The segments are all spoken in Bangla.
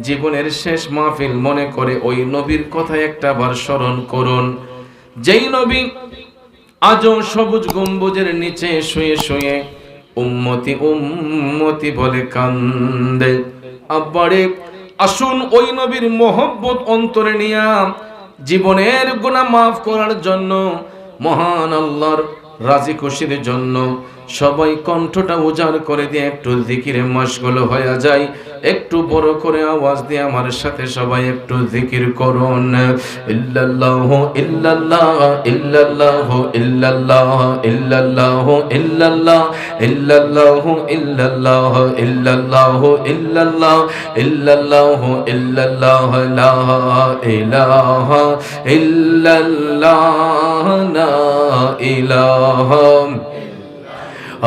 জীবনের শেষ মাহফিল মনে করে ওই নবীর কথা একটা বার স্মরণ করুন। যেই নবী আজও সবুজ গম্বুজের নিচে শুয়ে শুয়ে উম্মতি উম্মতি বলে কান্দে। আব্বারে, আসুন ওই নবীর মোহব্বত অন্তরে নিয়া জীবনের গুনাহ মাফ করার জন্য, মহান আল্লাহর রাজি খুশির জন্য সবাই কণ্ঠটা উজাড় করে দিয়ে একটু জিকিরে মশগুল হয়ে যায়। একটু বড় করে আওয়াজ দিয়ে আমার সাথে সবাই একটু জিকির করুন। ইল্লাল্লাহ ইল্লাল্লাহ ইল্লাল্লাহ ইল্লাল্লাহ ইল্লাল্লাহ ইল্লাল্লাহ ইল্লাল্লাহ ইল্লাল্লাহ ইল্লাল্লাহ ইল্লাল্লাহ ইল্লাল্লাহ ইল্লাল্লাহ, লা ইলাহা ইল্লাল্লাহ, লা ইলাহা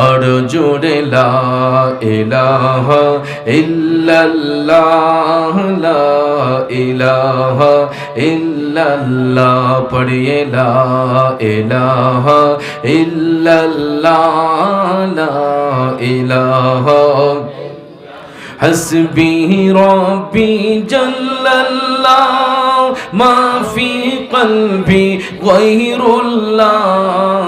আর জোরে লা ইলাহা ইল্লাল্লাহ লা ইলাহা ইল্লাল্লাহ পড়িয়ে লা ইলাহা ইল্লাল্লাহ লা ইলাহা حسبي ربي جل الله ما في قلبي غير الله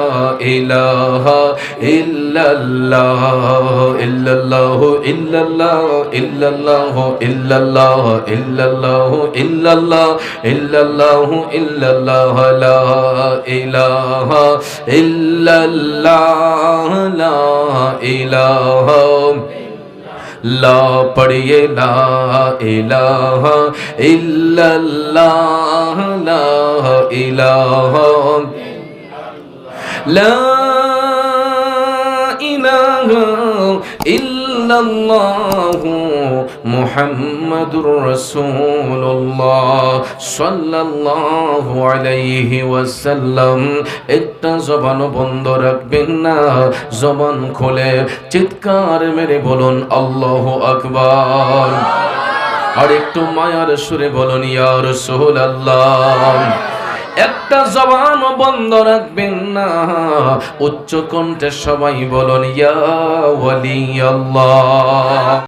ইলাহা ইল্লাল্লাহ, ইল্লাল্লাহু ইল্লাল্লাহ ইল্লাল্লাহু ইল্লাল্লাহ ইল্লাল্লাহু ইল্লাল্লাহ ইল্লাল্লাহু ইল্লাল্লাহ, লা ইলাহা ইল্লাল্লাহ, লা ইলাহা লা পড়িয়ে, লা ইলাহা ইল্লাল্লাহ, লা لا إله إلا الله محمد رسول الله صلى الله عليه وسلم একটা জবান বন্ধ রাখবেন না জবান খুলে চিৎকার মেরে বলুন আল্লাহ আকবার আর একটু মায়ার সুরে বলুন ইয়া রাসূলুল্লাহ একটা জবান বন্ধ রাখবেন না। উচ্চ কণ্ঠে সবাই বলুন ইয়া ওয়ালি আল্লাহ